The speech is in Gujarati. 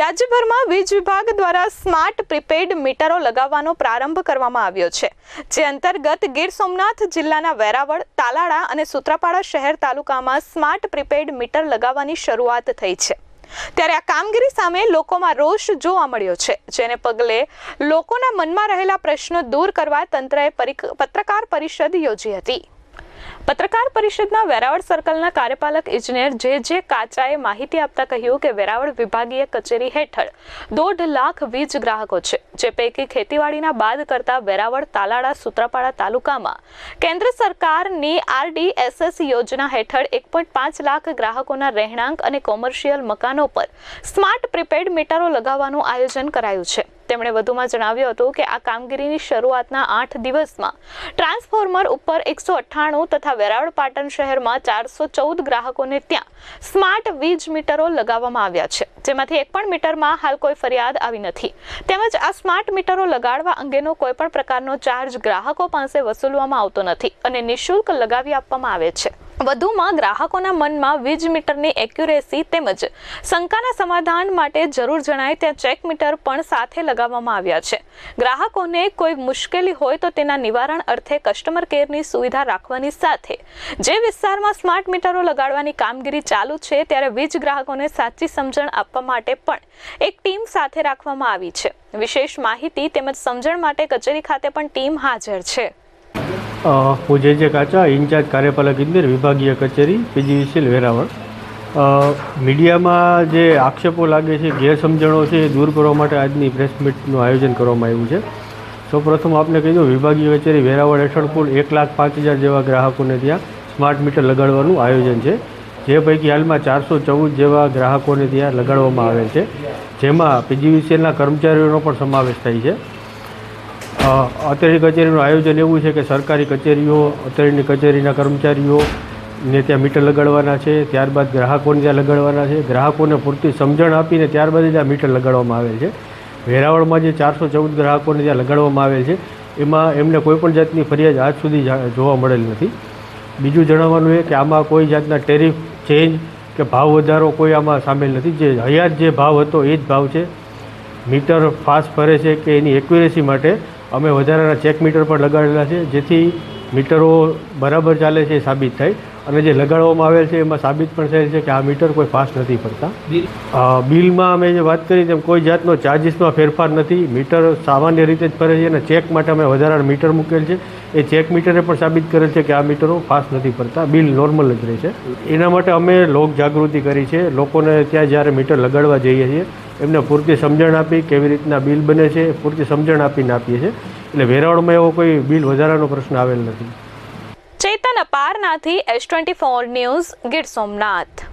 રાજ્યભરમાં વીજ વિભાગ દ્વારા સ્માર્ટ પ્રીપેડ મીટરો લગાવવાનો પ્રારંભ કરવામાં આવ્યો છે, જે અંતર્ગત ગીર સોમનાથ જિલ્લાના વેરાવળ, તાલાળા અને સુત્રાપાડા શહેર તાલુકામાં સ્માર્ટ પ્રીપેડ મીટર લગાવવાની શરૂઆત થઈ છે. ત્યારે આ કામગીરી સામે લોકોમાં રોષ જોવા મળ્યો છે, જેને પગલે લોકોના મનમાં રહેલા પ્રશ્નો દૂર કરવા તંત્રએ પત્રકાર પરિષદ યોજી હતી. પત્રકાર પરિષદના વેરાવળ સર્કલના કાર્યપાલક ઇજનેર જે જે કાચાએ માહિતી આપતા કહ્યું કે વેરાવળ વિભાગીય કચેરી હેઠળ દોઢ લાખ વીજ ગ્રાહકો છે, જે પૈકી ખેતીવાડીના બાદ કરતા વેરાવળ તાલાળા સુત્રાપાડા તાલુકામાં. કેન્દ્ર સરકારની આરડીએસએસ યોજના હેઠળ એક પોઈન્ટ પાંચ લાખ ગ્રાહકોના રહેણાંક અને કોમર્શિયલ મકાનો પર સ્માર્ટ પ્રીપેડ મીટરો લગાવવાનું આયોજન કરાયું છે. તેમણે વધુમાં જણાવ્યું હતું કે આ કામગીરીની શરૂઆતના આઠ દિવસમાં ટ્રાન્સફોર્મર ઉપર એકસો અઠ્ઠાણું તથા વેરાવળ પાટણ શહેરમાં ચારસો ચૌદ ગ્રાહકોને ત્યાં સ્માર્ટ વીજ મીટરો લગાવવામાં આવ્યા છે. જેમાંથી એક પણ મીટરમાં હાલ કોઈ ફરિયાદ આવી નથી. તેમજ આ સ્માર્ટ મીટરો લગાડવા અંગેનો કોઈ પણ પ્રકારનો ચાર્જ ગ્રાહકો પાસે વસૂલવામાં આવતો નથી અને નિઃશુલ્ક લગાવી આપવામાં આવે છે. વધુમાં ગ્રાહકોના મનમાં વીજ મીટરની એક્યુરેસી તેમજ શંકાના સમાધાન માટે જરૂર જણાય ત્યાં ચેક મીટર પણ સાથે લગાવવામાં આવ્યા છે. ગ્રાહકોને કોઈ મુશ્કેલી હોય તો તેના નિવારણ અર્થે કસ્ટમર કેરની સુવિધા રાખવાની સાથે જે વિસ્તારમાં સ્માર્ટ મીટરો લગાડવાની કામગીરી ચાલુ છે ત્યારે વીજ ગ્રાહકોને સાચી સમજણ આપવા માટે પણ એક ટીમ સાથે રાખવામાં આવી છે. વિશેષ માહિતી તેમજ સમજણ માટે કચેરી ખાતે પણ ટીમ હાજર છે. હું જે જે કાચા ઇન્ચાર્જ કાર્યપાલક ઇજનેર વિભાગીય કચેરી પીજીવીસીએલ વેરાવળ મીડિયામાં જે આક્ષેપો લાગે છે ગેરસમજણો છે એ દૂર કરવા માટે આજની પ્રેસ મીટનું આયોજન કરવામાં આવ્યું છે. સૌપ્રથમ આપને કહી દઉં, વિભાગીય કચેરી વેરાવળ હેઠળ કુલ એક લાખ પાંચ હજાર જેવા ગ્રાહકોને ત્યાં સ્માર્ટ મીટર લગાડવાનું આયોજન છે. જે પૈકી હાલમાં ચારસો ચૌદ જેવા ગ્રાહકોને ત્યાં લગાડવામાં આવેલ છે. જેમાં પીજીવીસીએલના કર્મચારીઓનો પણ સમાવેશ થાય છે. અ, કચેરીનું આયોજન એવું છે કે સરકારી કચેરીઓ અત્યારની કચેરીના કર્મચારીઓ ને ત્યાં મીટર લગાડવાના છે ત્યારબાદ ગ્રાહકોને ત્યાં લગાડવાના છે. ગ્રાહકોને પૂરતી સમજણ આપીને ત્યારબાદ જ મીટર લગાડવામાં આવેલ છે. વેરાવળમાં જે ચારસો ચૌદ ગ્રાહકોને ત્યાં લગાડવામાં આવેલ છે એમાં એમને કોઈપણ જાતની ફરિયાદ આજ સુધી જોવા મળેલ નથી. બીજું જણાવવાનું એ કે આમાં કોઈ જાતના ટેરિફ ચેન્જ કે ભાવ વધારો કોઈ આમાં સામેલ નથી. જે હયાત જે ભાવ હતો એ જ ભાવ છે. મીટર ફાસ્ટ ફરે છે કે એની એક્યુરેસી માટે અમે વધારાના ચેક મીટર પણ લગાડેલા છે જેથી મીટરો બરાબર ચાલે છે એ સાબિત થાય. અને જે લગાડવામાં આવેલ છે એમાં સાબિત પણ થયેલ છે કે આ મીટર કોઈ ફાસ્ટ નથી ફરતા. બિલમાં અમે જે વાત કરી તેમ કોઈ જાતનો ચાર્જિસમાં ફેરફાર નથી. મીટર સામાન્ય રીતે જ ફરે છે અને ચેક માટે અમે વધારાના મીટર મૂકેલ છે. એ ચેક મીટરે પણ સાબિત કરેલ છે કે આ મીટરો ફાસ્ટ નથી ફરતા. બિલ નોર્મલ જ રહે છે. એના માટે અમે લોક જાગૃતિ કરી છે. લોકોને ત્યાં જ્યારે મીટર લગાડવા જઈએ છીએ એમને પૂરતી સમજણ આપી કેવી રીતના બિલ બને છે, પૂરતી સમજણ આપીને આપીએ છીએ. એટલે વેરાવળમાં એવો કોઈ બિલ વધારાનો પ્રશ્ન આવેલ નથી. Chetan અપારનાથી S twenty four news Gir Somnath.